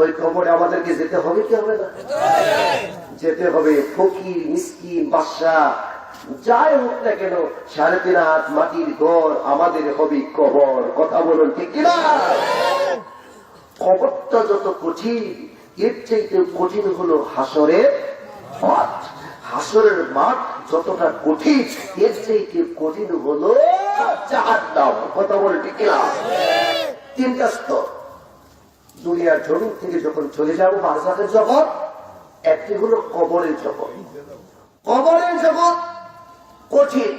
ওই কবরে আমাদেরকে যেতে হবে কি হবে না? যেতে হবে। ফকির, মিসকিন বাদশা যাই হোক না কেন, সাড়ে তিন হাত মাটির ঘর আমাদের হবে কবর। কথা বলুন ঠিক কিনা? কবরটা যত কঠিন, এর চাইতে কঠিন হলো হাসরের মাঠ। হাসরের মাঠ যতটা কঠিন, এর চাইতে কঠিন হলো জাহান্নাম। কথা বলে ঠিক কিনা? তিনটা স্তর। দুনিয়ার জমিন থেকে যখন চলে যাব বারজাকের জগৎ একটি হলো কবরের জগৎ। কবরের জগৎ কঠিন।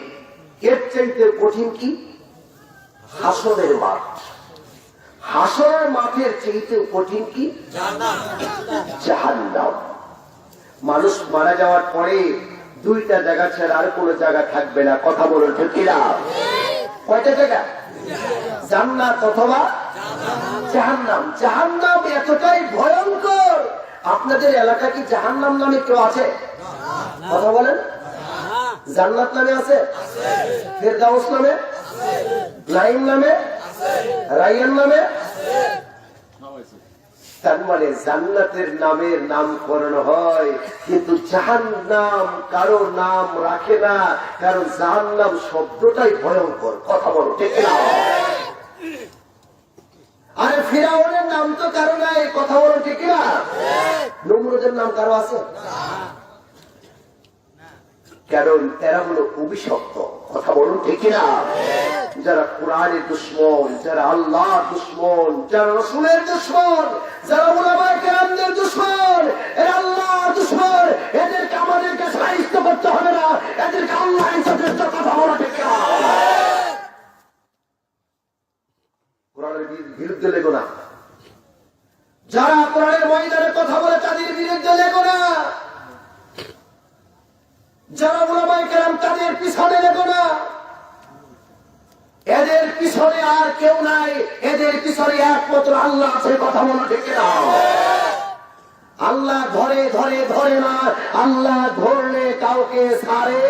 এর চাইতে কঠিন কি? হাসরের মাঠ। হাসরের মাঠের চাইতে কঠিন কি? জাহান্নাম। মানুষ মারা যাওয়ার পরে দুইটা জায়গা ছাড়া আর কোনো জায়গা থাকবে না। কথা বলুন ঠিক কিনা? কয়টা জায়গা? জান্নাত অথবা আপনাদের এলাকা কি জাহান্নাম নামে কেউ আছে? কথা বলেন। জান্নাত নামে আছে? ফেরদাউস নামে? নাইম নামে? রাইয়ান নামে? তার মানে জান্নাতের নামের নামকরণ হয়। কিন্তু জাহান নাম কারও নাম রাখে না। কারণ জাহান নাম শব্দটাই ভয়ঙ্কর। কথা বলো, ঠিক না আরে ফিরাউনের নাম তো কারও নাই, কথা বলো ঠিক না নমরুদের নাম কারও আছে? কারণ এরা হলো অভিশপ্ত, কথা বলুন ঠিক না যারা কোরআনের দুশ্মন, যারা আল্লাহ দুশ্মন, যারা রসুলের দুশ্মন, যারা ওলামায় কেরামদের দুশ্মন, এরা আল্লাহ দুশ্মন। এদেরকে আমাদেরকে সাহিত্য করতে হবে না, এদেরকে আল্লাহ কথা বলা ঠিক না কোরআনের বি- বিরুদ্ধে লেগো না। যারা কোরআনের ময়দানে কথা বলে তাদের বিরুদ্ধে লেগো না। যারা ওলামাই কেরাম তাদের পিছনে লেগো না। এদের পিছনে আর কেউ নাই। এদের পিছনে একমাত্র আল্লাহ আছে, কথা বলো ঠিক না আল্লাহ ধরে ধরে ধরে না। আল্লাহ ধরলে কাউকে সারে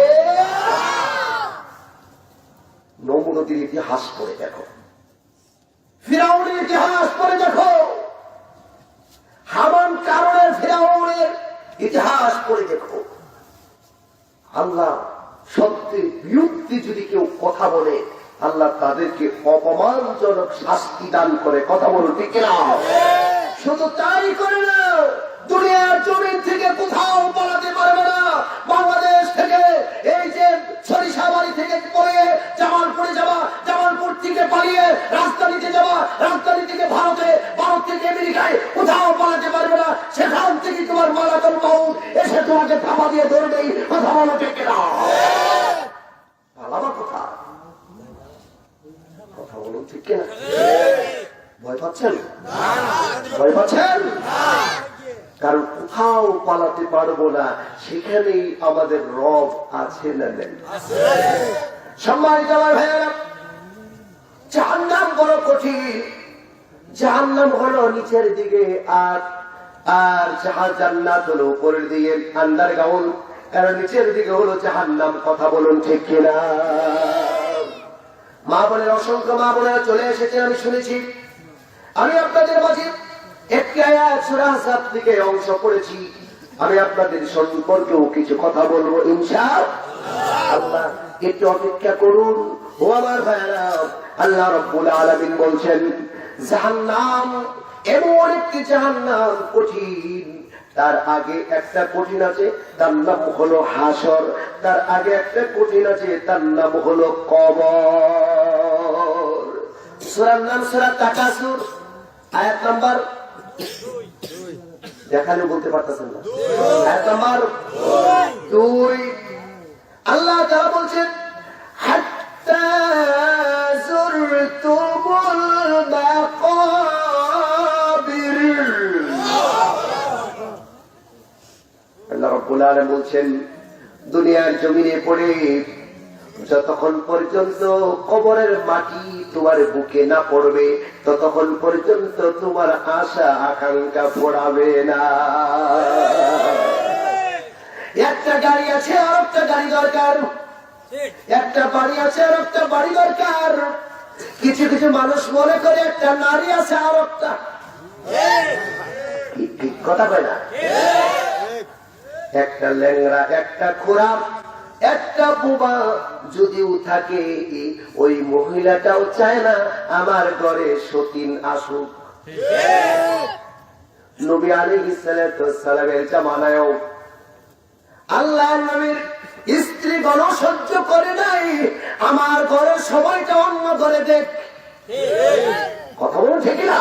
নমনদীর ইতিহাস করে দেখো। ফিরাউনের ইতিহাস করে দেখো। হামান কারণের ফিরাউনের ইতিহাস করে দেখো। আল্লাহ সত্যের বিরুদ্ধে যদি কেউ কথা বলে, আল্লাহ তাদেরকে অপমানজনক শাস্তি দান করে। কথা বলুন, ঠিক শুধু তাই করে না, দুনিয়ার জমিন থেকে কোথাও পালাতে পারবে না। বাংলাদেশ থেকে, এই যে সরিষাবাড়ি থেকে পড়ে, জামালপুরে যাওয়া থেকে পালিয়ে রাজধানীতে যাওয়া রাজধানী থেকে ভারতে, ভারত থেকে আমেরিকায় কোথাও পালাতে পারবে না। সেখান থেকে তোমার মালাকল মাউদ এসে তোমাকে থামা দিয়ে ধরবেই। ঠিক না? কোথা। কথা বলুন ঠিক কিনা ভয় পাচ্ছেন? ভয় পাচ্ছেন? কারণ কোথাও পালাতে পারব না, সেখানেই আমাদের রব আছে না সম্মানিত আমার ভাইয়েরা বড় কঠিন। জাহান্নাম হলো নিচের দিকে আর আর জাহাজ জান্নাত হলো উপরের দিকে আন্ডার গাউন কারণ নিচের দিকে হলো জাহান্নাম, কথা বলুন ঠিক কিনা? মা বোনের, অসংখ্য মা বোনেরা চলে এসেছেন, আমি শুনেছি। আমি আপনাদের মাঝে একটি আয়াত থেকে অংশ পড়েছি আমি আপনাদের সম্পর্কেও কিছু কথা বলব ইনশা আল্লাহ, একটু অপেক্ষা করুন। ও আমার ভাইরা আল্লাহ রব্বুল আলামিন বলছেন, জাহান্নাম এমন একটি জাহান্নাম কঠিন। তার আগে একটা কঠিন আছে, তার নাম হলো হাসর তার আগে একটা কঠিন আছে, তার নাম হলো কবর। সুরার নাম সুরা তাকাসুর, আয়াত নাম্বার দেখালে বলতে পারতেছেন না। দুই। আল্লাহ তারা বলছেন বলছেন, দুনিয়ার জমিনে পড়ে যতক্ষণ পর্যন্ত কবরের মাটি তোমার বুকে না পড়বে, ততক্ষণ পর্যন্ত তোমার আশা, আকাঙ্ক্ষা পড়াবে না। একটা গাড়ি আছে আর একটা গাড়ি দরকার। একটা বাড়ি আছে আর একটা বাড়ি দরকার। কিছু কিছু মানুষ মনে করে একটা নারী আছে আর একটা। কথা কয় না? একটা ল্যাংরা একটা খোরাম, একটা বোবা যদিও থাকে, ওই মহিলাটাও চায় না আমার ঘরে সতীন আসুক। নবী আলী সালামের জামানায়ও আল্লাহ নবীর স্ত্রী গণ সহ্য করে নাই। আমার ঘরের সময়টা অন্য ঘরে দেখ। কথা বলুন, ঠিক না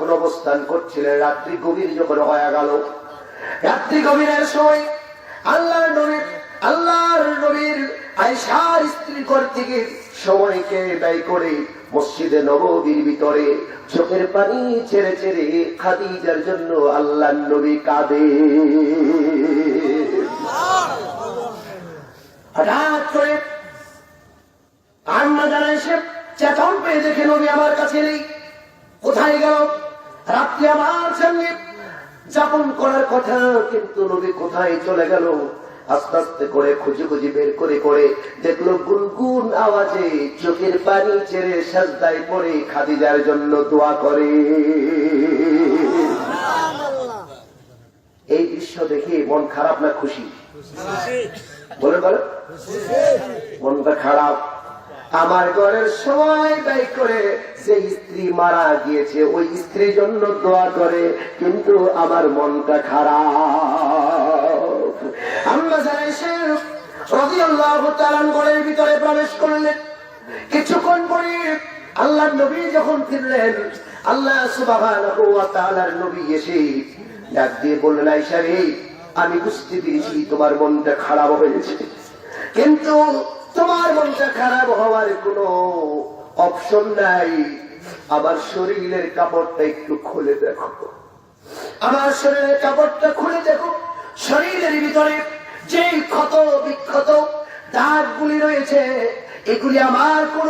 করে অবস্থান করছিলেন, রাত্রি গভীর যখন হয়ে গেল, রাত্রি আল্লাহর নবী আল্লাহর নবীর আয়েশার স্ত্রী ঘর থেকে সময়কে ব্যয় করে মসজিদে নববীর ভিতরে চোখের পানি ছেড়ে ছেড়ে খাদিজার জন্য আল্লাহর নবী কাঁদে। হঠাৎ করে আম্মা জানা এসে চেতন পেয়ে দেখে নবী আমার কাছে নেই কোথায় গেল? রাত্রি আমার সঙ্গে যাপন করার কথা, কিন্তু নবী কোথায় চলে গেল? আস্তে আস্তে করে খুঁজে খুঁজে বের করে করে দেখল গুনগুন আওয়াজে চোখের পানি ছেড়ে সাজদায় পড়ে খাদিজার জন্য দোয়া করে। এই দৃশ্য দেখে মন খারাপ না খুশি? বলে বলে, মনটা খারাপ। আমার ঘরের সময় ব্যয় করে, যে স্ত্রী মারা গিয়েছে, ওই স্ত্রীর জন্য দোয়া করে, কিন্তু আমার মনটা খারাপ। আমি বুঝতে পেরেছি তোমার মনটা খারাপ হয়েছে। কিন্তু তোমার মনটা খারাপ হওয়ার কোনো অপশন নাই। আবার শরীরের কাপড়টা একটু খুলে দেখো। আমার শরীরের কাপড়টা খুলে দেখো। শরীরের ভিতরে যে ক্ষত বিক্ষত দাগগুলি রয়েছে, এগুলি আমার কোন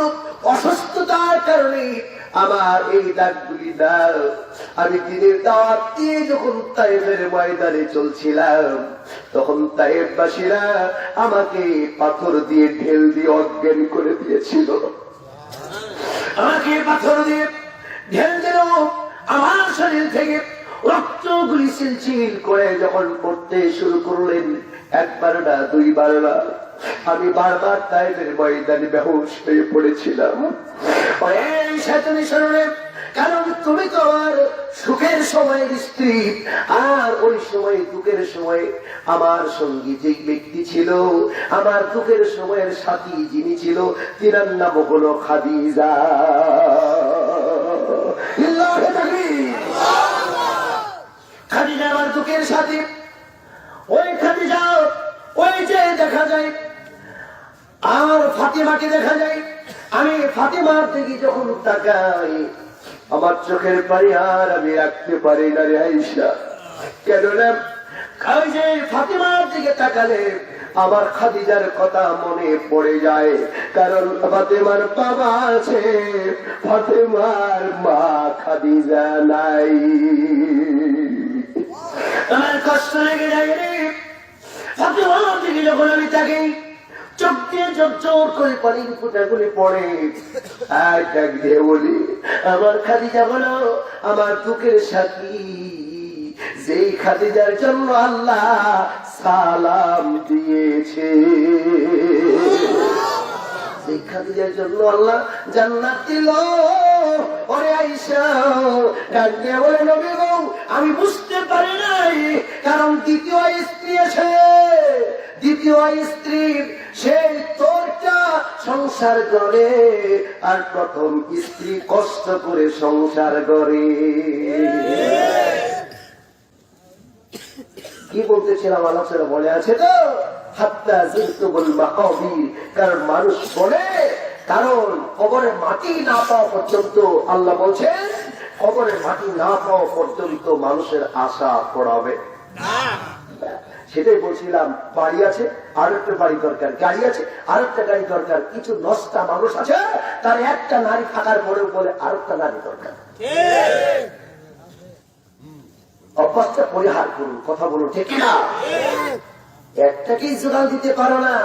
অসুস্থতার কারণে আমার এই দাগগুলি দাগ আমি দিনের দাওয়াত দিয়ে যখন তাইফের ময়দানে চলছিলাম, তখন তাইফবাসীরা আমাকে পাথর দিয়ে ঢেল দিয়ে অজ্ঞান করে দিয়েছিল। আমাকে পাথর দিয়ে ঢেল দিল আমার শরীর থেকে। করে যখন পড়তে শুরু করলেন, একবার না, দুইবার না। আমি বারবার হয়ে পড়েছিলাম। কারণ তুমি তো আমার সুখের সময়ের স্ত্রী। আর ওই সময়, দুঃখের সময় আমার সঙ্গী যে ব্যক্তি ছিল, আমার দুঃখের সময়ের সাথী যিনি ছিল, তিনার নাম হলো খাদিজা। খাদিজা আমার দুঃখের সাথী। ওই খাদিজা, ওই যে দেখা যায়। আর দেখা যায়। আমি দিকে যখন তাকাই, আমার চোখের আর আমি রাখতে পারি না রে আইসা কেননা, ওই যে ফাতিমার দিকে তাকালে আমার খাদিজার কথা মনে পড়ে যায়। কারণ ফাতেমার বাবা আছে, ফাতেমার মা খাদিজা নাই। আমার কষ্ট লেগে যায় রে দিকে যখন আমি চোখ দিয়ে চোখ করে পড়ে, আর খাদিজা বলো, আমার দুঃখের সাথী, যেই খাদিজার জন্য আল্লাহ সালাম দিয়েছে। সেই খাদিজার জন্য আল্লাহ জান্নাত দিল, ওরে আইসা ডাক দিয়ে বলে, নবী আমি বুঝতে পারি নাই, কারণ দ্বিতীয় স্ত্রী আছে। দ্বিতীয় স্ত্রীর সেই তোরটা সংসার করে, আর প্রথম স্ত্রী কষ্ট করে সংসার করে। কি বলতেছিলাম আলোচনা মনে আছে তো? হাত্তা জিরতুবুল মাকাবির, কারণ মানুষ বলে, কারণ কবরে মাটি না পাওয়া পর্যন্ত আল্লাহ বলছেন কবরে মাটি না পাওয়া পর্যন্ত মানুষের আশা পড়াবে। সেটাই বলছিলাম, বাড়ি আছে আর একটা বাড়ি দরকার, গাড়ি আছে আর একটা গাড়ি দরকার, কিছু নষ্টা মানুষ আছে, তার একটা নারী থাকার পরেও বলে আর একটা নারী দরকার। অভ্যাসটা পরিহার করুন, কথা বলুন, ঠিক না একটাকেই জোগান দিতে পারো না।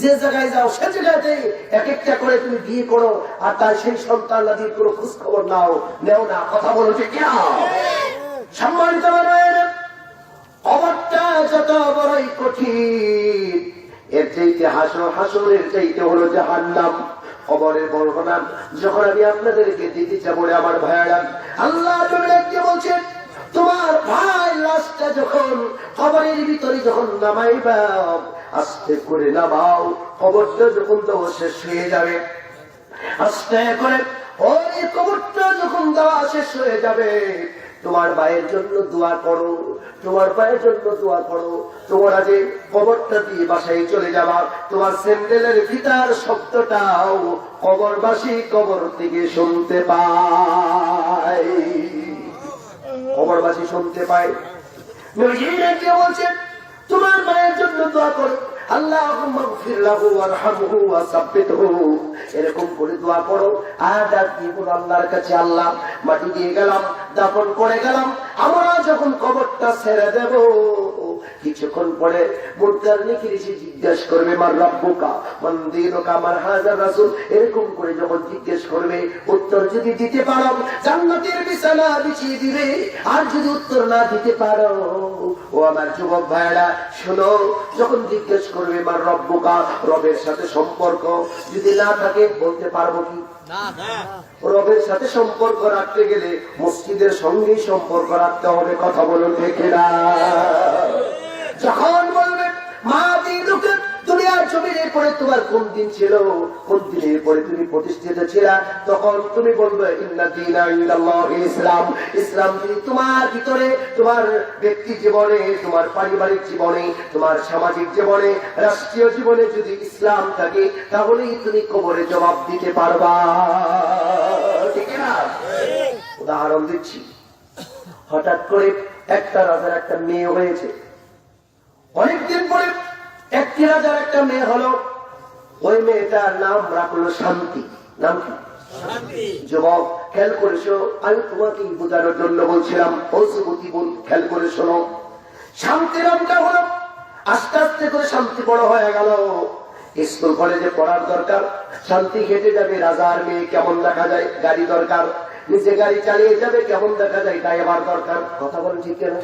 যে জায়গায় যাও, সে জায়গাতে এক একটা করে তুমি বিয়ে করো, আর তাই সেই সন্তান নাদির কোনো খোঁজ খবর নাও, নেও না। কথা বলো যে কেন? সম্মানিত অবারটা যত বড়ই কঠিন, এর চাইতে হাসো হাসরের চাইতে হলো জাহান্নাম। খবরের বর্ণনা, যখন আমি আপনাদেরকে দিতে চাবো আমার ভাইয়ারা, আল্লাহ বলছেন তোমার ভাই লাশটা যখন খবরের ভিতরে যখন নামাইবা, আস্তে করে নামাও খবরটা যখন তো শেষ হয়ে যাবে। আস্তে করে, ওই কবরটা যখন দেওয়া শেষ হয়ে যাবে, তোমার ভাইয়ের জন্য দোয়া করো, তোমার ভাইয়ের জন্য দোয়া করো। তোমরা যে কবরটা দিয়ে বাসায় চলে যাবা, তোমার স্যান্ডেলের ফিতার শব্দটাও কবরবাসী কবর থেকে শুনতে পায়। কবরবাসী শুনতে পায়। বলছে, তোমার মায়ের জন্য দোয়া করো। আল্লাহ এরকম করে দোয়া করো। আল্লাহর কাছে, আল্লাহ, মাটি দিয়ে গেলাম করে গেলাম। আমরা যখন কবরটা ছেড়ে দেব কিছুক্ষণ পরে মুদ্রার নিখিল এসে জিজ্ঞাসা করবে মার রব্বুকা? মন্দিরকা আমার হাজার রাসুল। এরকম করে যখন জিজ্ঞেস করবে উত্তর যদি দিতে পারো জান্নাতের বিছানা বিছিয়ে দিবে। আর যদি উত্তর না দিতে পারো ও আমার যুবক ভাইরা শোনো যখন জিজ্ঞেস করবে মার রব্বুকা রবের সাথে সম্পর্ক? যদি না থাকে বলতে পারব কি? রবের সাথে সম্পর্ক রাখতে গেলে মসজিদের সঙ্গেই সম্পর্ক রাখতে হবে কথা বলুন দেখে না যখন বলবে, মা দিনুকে দুনিয়ার জমিনের পরে তোমার কোন দিন ছিল? কোন দিনের পরে তুমি প্রতিষ্ঠিত ছিল? তখন তুমি বলবে ইসলাম। ইসলাম তোমার ভিতরে, তোমার ব্যক্তি জীবনে, তোমার পারিবারিক জীবনে, তোমার সামাজিক জীবনে, রাষ্ট্রীয় জীবনে যদি ইসলাম থাকে, তাহলেই তুমি কবরে জবাব দিতে পারবা। ঠিক না? উদাহরণ দিচ্ছি। হঠাৎ করে একটা রাজার একটা মেয়ে হয়েছে। অনেকদিন পরে একটি রাজার একটা মেয়ে হলো। ওই মেয়েটার নাম রাখল শান্তি। নাম কি? যুবক খেয়াল করেছ? আমি তোমাকে বোঝানোর জন্য বলছিলাম বোন খেয়াল করে শোনো। শান্তি নামটা হলো আস্তে আস্তে করে শান্তি বড় হয়ে গেল। স্কুল কলেজে পড়ার দরকার। শান্তি হেঁটে যাবে রাজার মেয়ে কেমন দেখা যায়? গাড়ি দরকার। নিজে গাড়ি চালিয়ে যাবে কেমন দেখা যায়? ড্রাইভার দরকার। কথা বলেন ঠিক কেন?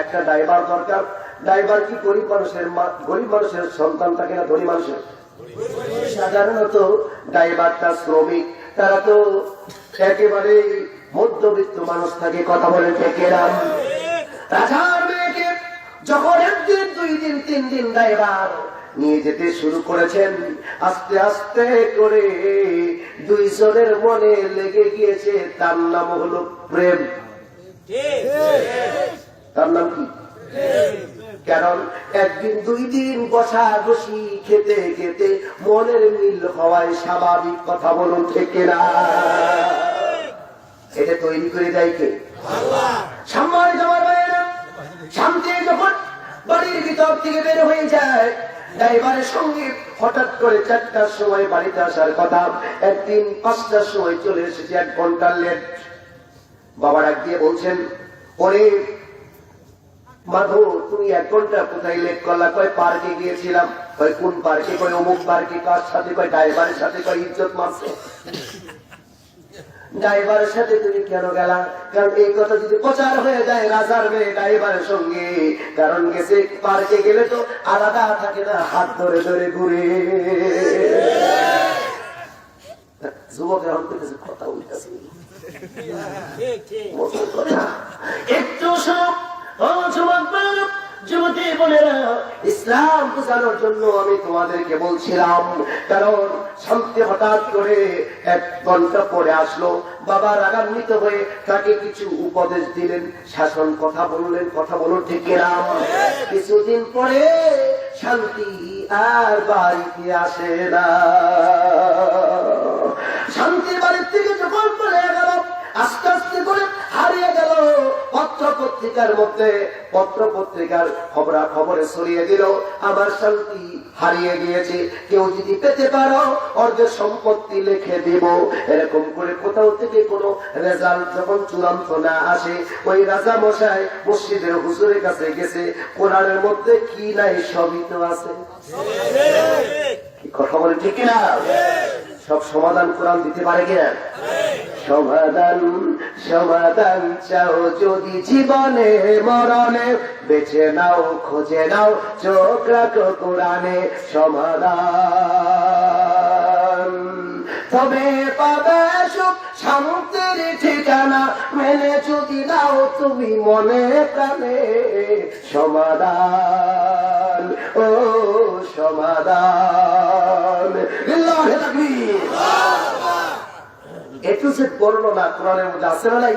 একটা ড্রাইভার দরকার। ড্রাইভার কি গরিব মানুষের মা- গরিব মানুষের সন্তান থাকে না ধনী মানুষের? সাধারণত ড্রাইভারটা শ্রমিক। তারা তো একেবারে মধ্যবিত্ত মানুষ থাকে কথা বলে রাজার মেয়েকে যখন একদিন দুই দিন তিন দিন ড্রাইভার নিয়ে যেতে শুরু করেছেন আস্তে আস্তে করে দুই জনের মনে লেগে গিয়েছে তার নাম হলো প্রেম। তার নাম কি? কারণ একদিন দুই দিন বসা বসি খেতে খেতে মনের মিল হওয়ায় স্বাভাবিক কথা বলুন থেকে না এটা তৈরি করে দেয় কে? সম্মান যাওয়ার বাইরে শান্তি যখন বাড়ির ভিতর থেকে বের হয়ে যায়, ড্রাইভারের সঙ্গে হঠাৎ করে চারটার সময় বাড়িতে আসার কথা, একদিন পাঁচটার সময় চলে এসেছে এক ঘণ্টার লেট। বাবা ডাক দিয়ে বলছেন, ওরে মাধু তুমি এক ঘণ্টা কোথায় লেট করলা? কয় পার্কে গিয়েছিলাম। কয় কোন পার্কে? কয় অমুক পার্কে কার সাথে? কয় ড্রাইভারের সাথে? কয় ইজ্জত মারছে। ড্রাইভারের সাথে তুমি কেন গেলা? কারণ এই কথা যদি প্রচার হয়ে যায় রাজার মেয়ে ড্রাইভারের সঙ্গে। কারণ গেছে পার্কে গেলে তো আলাদা থাকে না হাত ধরে ধরে ঘুরে। যুবক এখন কিছু কথা উঠতেছে একটু শোনো। ইসলাম বোঝানোর জন্য আমি তোমাদেরকে বলছিলাম। কারণ হঠাৎ করে এক ঘণ্টা পরে আসলো। বাবা রাগান্বিত হয়ে তাকে কিছু উপদেশ দিলেন, শাসন কথা বললেন, কথা বলুন ঠিক কিছুদিন পরে শান্তি আর বাড়িতে আসে না। শান্তির বাড়ির থেকে যখন গেল, আস্তে আস্তে করে হারিয়ে গেল। পত্র পত্রিকার মধ্যে পত্র পত্রিকার খবরা খবরে ছড়িয়ে দিল আমার শান্তি হারিয়ে গিয়েছে। কেউ যদি পেতে পারো অর্ধেক সম্পত্তি লিখে দেব। এরকম করে কোথাও থেকে কোনো রেজাল্ট যখন চূড়ান্ত না আসে ওই রাজা মশাই মসজিদের হুজুরের কাছে গেছে কোরআনের মধ্যে কি নাই সবই তো আছে। কথা বলে ঠিক না সব সমাধান কোরআন দিতে পারে কিনা? সমাধান সমাধান চাও যদি জীবনে, মরণে। বেছে নাও, খোঁজে নাও, চোখ রাখো কোরআনে সমাধান। তবে পাবে সুখ শান্তির ঠিকানা মেনে যদি নাও তুমি মনে প্রাণে। সমাধান ও সমাধান। এটু সে বর্ণনা কোরআনের মধ্যে আছে না নাই?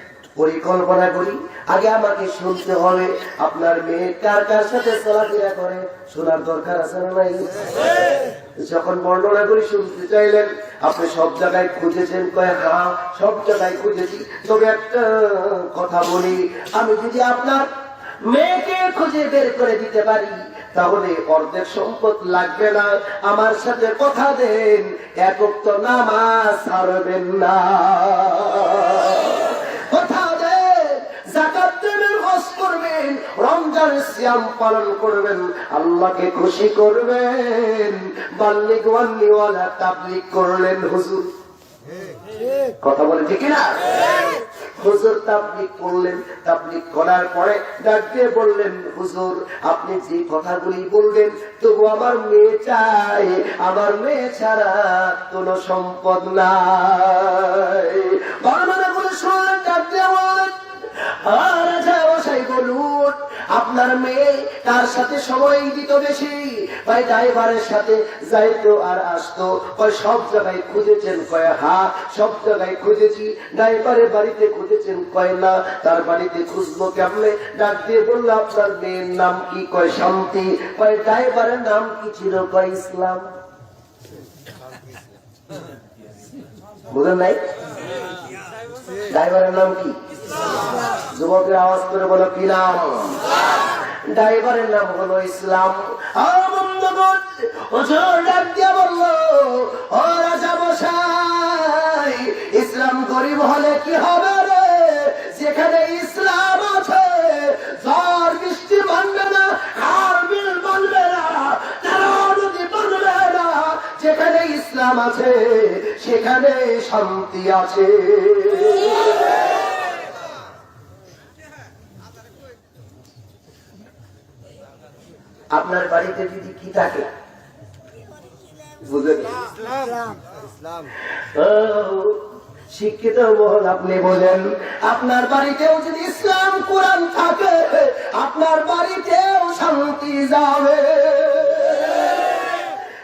পরিকল্পনা করি। আগে আমাকে শুনতে হবে, আপনার মেয়ে কার কার সাথে চলাফেরা করে, শোনার দরকার আছে না নাই? যখন বর্ণনা করে, শুনতে চাইলেন, আপনি সব জায়গায় খুঁজেছেন, কয়ে হ্যাঁ সব জায়গায় খুঁজেছি। তবে একটা কথা বলি, আমি যদি আপনার মেয়েকে খুঁজে বের করে দিতে পারি, তাহলে অর্ধেক সম্পদ লাগবে না। আমার সাথে কথা দেন একক তো নামাজ ছাড়বেন না। কথা দেন জাকাত দেবেন করবেন পালন করবেন, আল্লাহকে খুশি করবেন। বাল্লিক তাবলিক করলেন হুজুর। কথা বলে ঠিক না হুজুর করলেন করার পরে ডাক দিয়ে বললেন, হুজুর, আপনি যে কথাগুলি বলবেন তবু আমার মেয়ে চাই, আমার মেয়ে ছাড়া কোনো সম্পদ নাই। আপনার মেয়ে কার সাথে সময় দিত বেশি। ভাই, ড্রাইভারের সাথে যাইতো আর আসতো। কয়, সব জায়গায় খুঁজেছেন? কয়, হা, সব জায়গায় খুঁজেছি। ড্রাইভারের বাড়িতে খুঁজেছেন? কয়, না, তার বাড়িতে খুঁজবো কেমনে? ডাক দিয়ে বলল, আপনার মেয়ের নাম কি? কয়, শান্তি। কয়, ড্রাইভারের নাম কি ছিল? কয়, ইসলাম। বুঝলেন নাই? ড্রাইভারের নাম কি? যুবকের আওয়াজ করে বলো, কি নাম? ড্রাইভারের নাম হলো ইসলাম। ইসলাম গরিব হলে কি হবে রে? যেখানে ইসলাম আছে ইসলাম আছে, সেখানে শান্তি আছে। আপনার বাড়িতে যদি কি থাকে? শিক্ষিত মহল আপনি বলেন, আপনার বাড়িতেও যদি ইসলাম, কোরআন থাকে, আপনার বাড়িতেও শান্তি যাবে।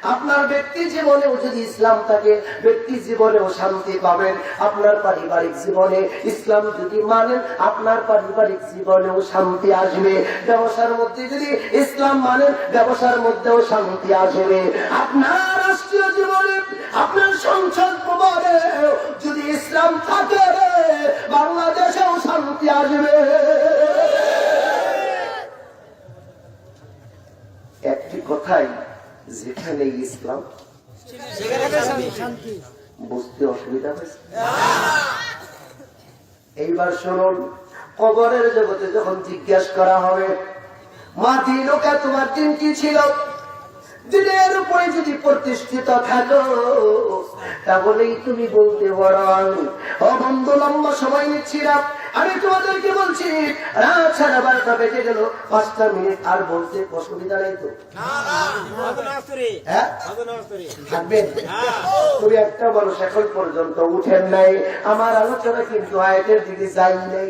আপনার ব্যক্তি জীবনেও যদি ইসলাম থাকে, ব্যক্তি জীবনেও শান্তি পাবেন। আপনার পারিবারিক জীবনে ইসলাম যদি মানেন, আপনার পারিবারিক জীবনেও শান্তি আসবে। ব্যবসার মধ্যে যদি ইসলাম মানেন, ব্যবসার মধ্যেও শান্তি আসবে। আপনার রাষ্ট্রীয় জীবনে, আপনার সংসদ ভবনে যদি ইসলাম থাকে, বাংলাদেশেও শান্তি আসবে। একটি কথাই যেখানে ইসলাম বুঝতে অসুবিধা হয়েছে? এইবার শুনুন কবরের জগতে যখন জিজ্ঞাসা করা হবে মা দিনকা তোমার দিন কি ছিল? দিনের উপরে যদি প্রতিষ্ঠিত থাকো, তাহলেই তুমি বলতে পারো ও বন্ধু লম্বা সময় নিচ্ছিলাম আমি তোমাদেরকে বলছি, রাত সাড়ে বারোটা বেজে গেল, পাঁচটা মিনিট, আর বলতে অসুবিধা নেই তো। হ্যাঁ? থাকবেন? একটা মানুষ এখন পর্যন্ত উঠেন নাই। আমার আলোচনা কিন্তু আয়াতের দিকে যাই নাই।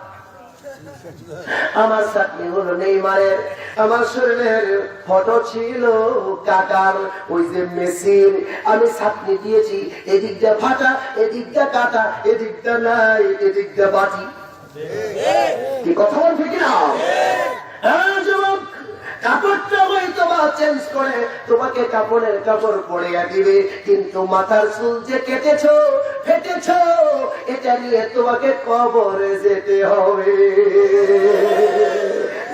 আমার চাকরি হলো নেইমারের আমার শরীরের ফটো ছিল কাটার ওই যে মেশিন। আমি চাকরি দিয়েছি এদিকটা ফাটা এদিকটা কাটা এদিকটা নাই এদিকটা বাটি। কি কথা বলছি কিনা? হ্যাঁ, যুবক, কাপড়টা হয়তো বা চেঞ্জ করে, তোমাকে কাপড়ের কাপড় পরিয়া দিবে। কিন্তু মাথার চুল যে কেটেছ, ফেটেছ, এটা নিয়ে তোমাকে কবরে যেতে হবে।